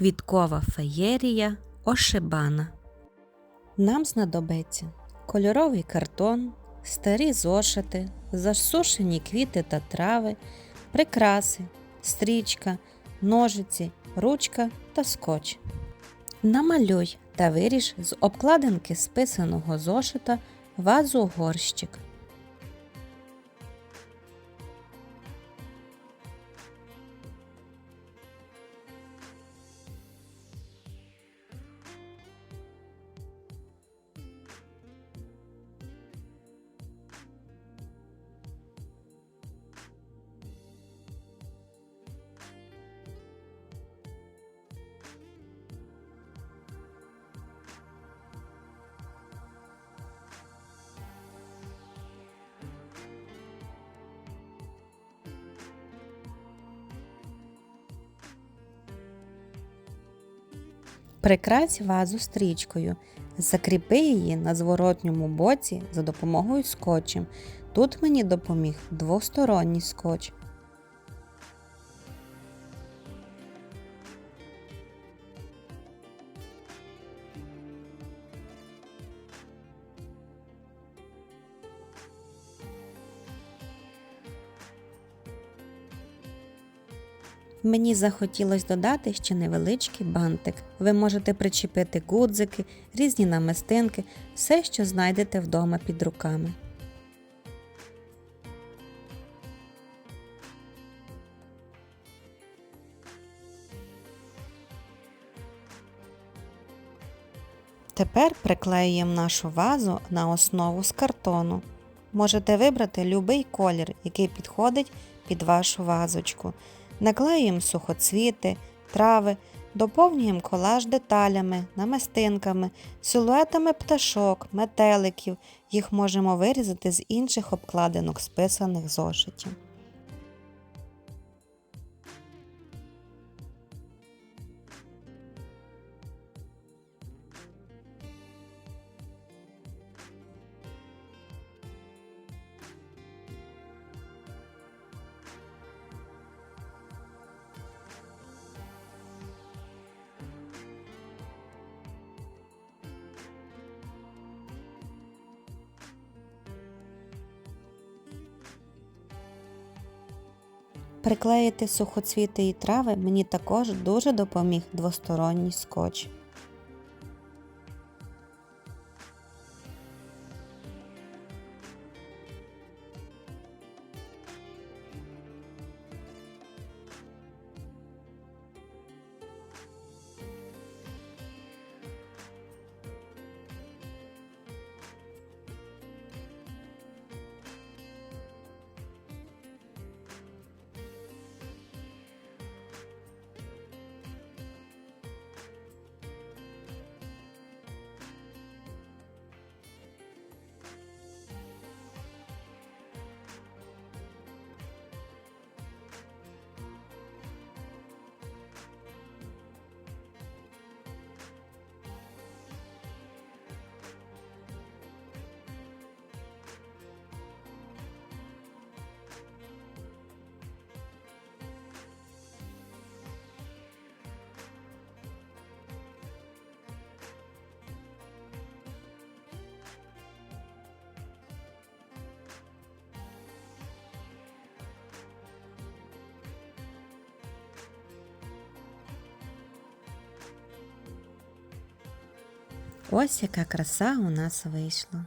Квіткова феєрія Ошибана. Нам знадобиться кольоровий картон, старі зошити, засушені квіти та трави, прикраси, стрічка, ножиці, ручка та скотч. Намалюй та виріж з обкладинки списаного зошита вазу горщик. Прикрась вазу стрічкою. Закріпи її на зворотньому боці за допомогою скотчем. Тут мені допоміг двосторонній скотч. Мені захотілося додати ще невеличкий бантик. Ви можете причепити гудзики, різні намистинки, все, що знайдете вдома під руками. Тепер приклеюємо нашу вазу на основу з картону. Можете вибрати будь-який колір, який підходить під вашу вазочку. Наклеюємо сухоцвіти, трави, доповнюємо колаж деталями, намистинками, силуетами пташок, метеликів. Їх можемо вирізати з інших обкладинок списаних зошитів. Приклеїти сухоцвіти і трави мені також дуже допоміг двосторонній скотч. Ось яка краса у нас вийшла.